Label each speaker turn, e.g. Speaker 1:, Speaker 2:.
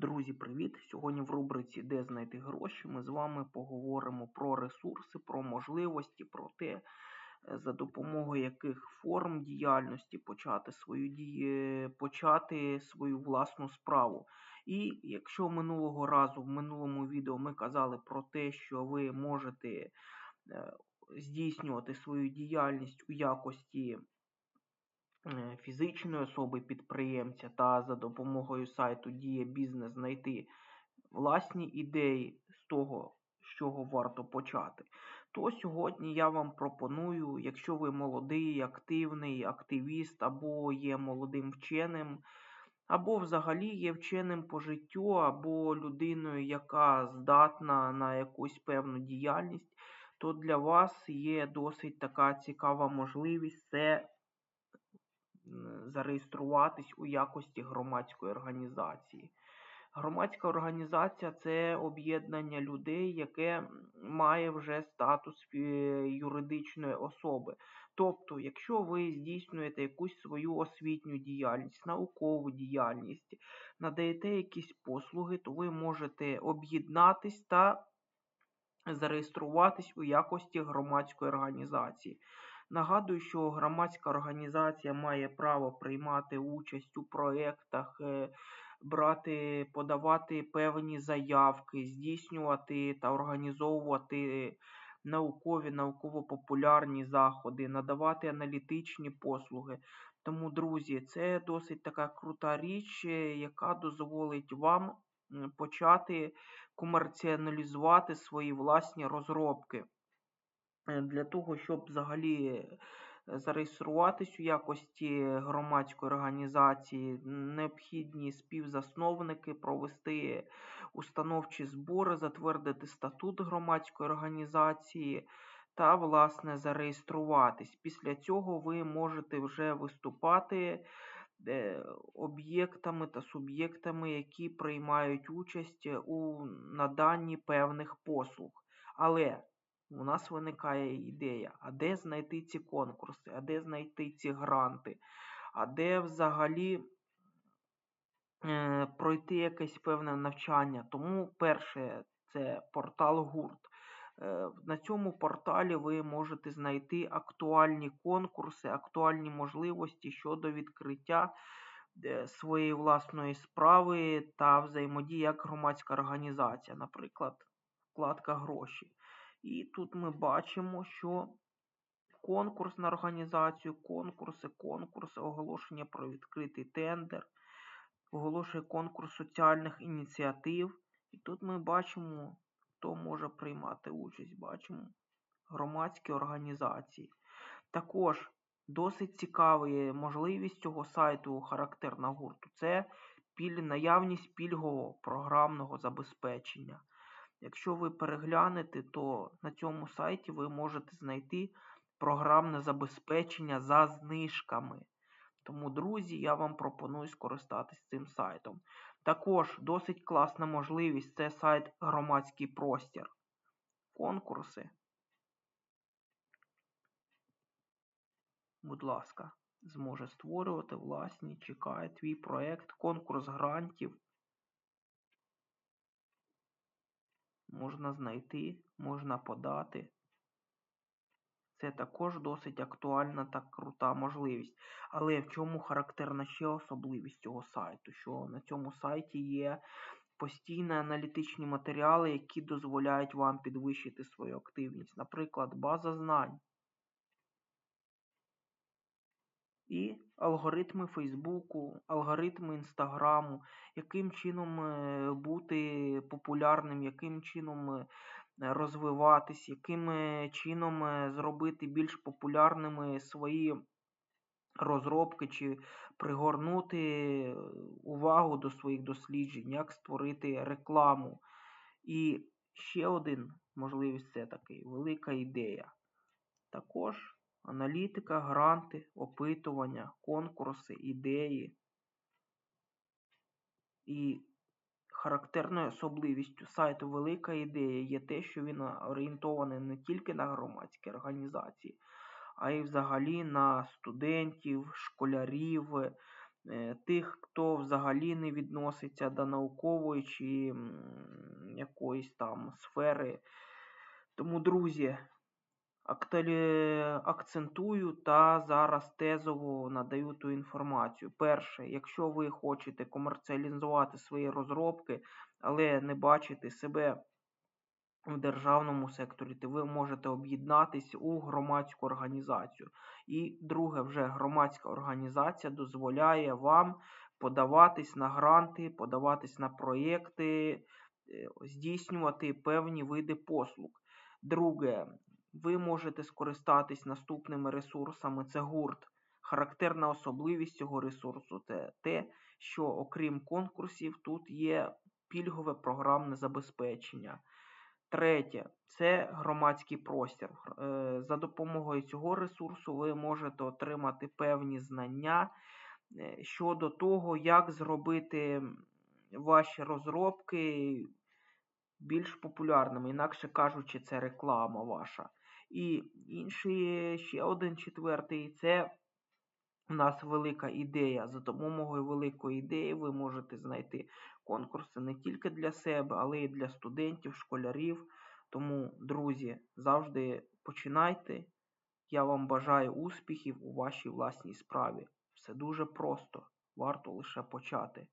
Speaker 1: Друзі, привіт! Сьогодні в рубриці Де знайти гроші ми з вами поговоримо про ресурси, про можливості, про те, е, за допомогою яких форм діяльності почати свою дії, почати свою власну справу. І якщо минулого разу в минулому відео ми казали про те, що ви можете е, здійснювати свою діяльність у якості фізичної особи підприємця та за допомогою сайту Дія Бізнес знайти власні ідеї з того, з чого варто почати, то сьогодні я вам пропоную, якщо ви молодий, активний активіст, або є молодим вченим, або взагалі є вченим по життю, або людиною, яка здатна на якусь певну діяльність, то для вас є досить така цікава можливість. Це зареєструватись у якості громадської організації. Громадська організація це об'єднання людей, яке має вже статус е, юридичної особи. Тобто, якщо ви здійснюєте якусь свою освітню діяльність, наукову діяльність, надаєте якісь послуги, то ви можете об'єднатись та зареєструватись у якості громадської організації. Нагадую, що громадська організація має право приймати участь у проєктах, е, брати, подавати певні заявки, здійснювати та організовувати наукові, науково-популярні заходи, надавати аналітичні послуги. Тому, друзі, це досить така крута річ, е, яка дозволить вам почати комерціоналізувати свої власні розробки. Е, для того, щоб взагалі е, зареєструватись у якості громадської організації, необхідні співзасновники провести установчі збори, затвердити статут громадської організації та, власне, зареєструватись. Після цього ви можете вже виступати е, об'єктами та суб'єктами, які приймають участь у наданні певних послуг. Але у нас виникає ідея, а де знайти ці конкурси, а де знайти ці гранти, а де взагалі е, пройти якесь певне навчання. Тому перше це портал гурт. Е, на цьому порталі ви можете знайти актуальні конкурси, актуальні можливості щодо відкриття е, своєї власної справи та взаємодії як громадська організація, наприклад, вкладка гроші. І тут ми бачимо, що конкурс на організацію, конкурси, конкурси, оголошення про відкритий тендер, оголошує конкурс соціальних ініціатив. І тут ми бачимо, хто може приймати участь. Бачимо громадські організації. Також досить цікавою можливість цього сайту характерна гурту це наявність пільгового програмного забезпечення. Якщо ви переглянете, то на цьому сайті ви можете знайти програмне забезпечення за знижками. Тому, друзі, я вам пропоную скористатись цим сайтом. Також досить класна можливість це сайт Громадський простір. Конкурси. Будь ласка, зможе створювати власні, чекає твій проєкт, конкурс грантів. Можна знайти, можна подати. Це також досить актуальна та крута можливість. Але в чому характерна ще особливість цього сайту? Що на цьому сайті є постійні аналітичні матеріали, які дозволяють вам підвищити свою активність. Наприклад, база знань. І алгоритми Фейсбуку, алгоритми Інстаграму, яким чином е, бути популярним, яким чином е, розвиватись, яким е, чином зробити більш популярними свої розробки, чи пригорнути увагу до своїх досліджень, як створити рекламу. І ще один можливість це такий велика ідея. Також аналітика, гранти, опитування, конкурси, ідеї. І характерною особливістю сайту Велика ідея є те, що він орієнтований не тільки на громадські організації, а й взагалі на студентів, школярів, е, тих, хто взагалі не відноситься до наукової чи якоїсь там сфери. Тому, друзі, акцентую та зараз тезово надаю ту інформацію. Перше, якщо ви хочете комерціалізувати свої розробки, але не бачите себе в державному секторі, то ви можете об'єднатися у громадську організацію. І друге, вже громадська організація дозволяє вам подаватись на гранти, подаватись на проєкти, е, здійснювати певні види послуг. Друге, ви можете скористатись наступними ресурсами. Це гурт. Характерна особливість цього ресурсу це те, що окрім конкурсів, тут є пільгове програмне забезпечення. Третє це громадський простір. Е, За допомогою цього ресурсу ви можете отримати певні знання е, щодо того, як зробити ваші розробки більш популярними, інакше кажучи, це реклама ваша. І інший ще один четвертий це у нас велика ідея. За допомогою великої ідеї ви можете знайти конкурси не тільки для себе, але й для студентів, школярів. Тому, друзі, завжди починайте. Я вам бажаю успіхів у вашій власній справі. Все дуже просто. Варто лише почати.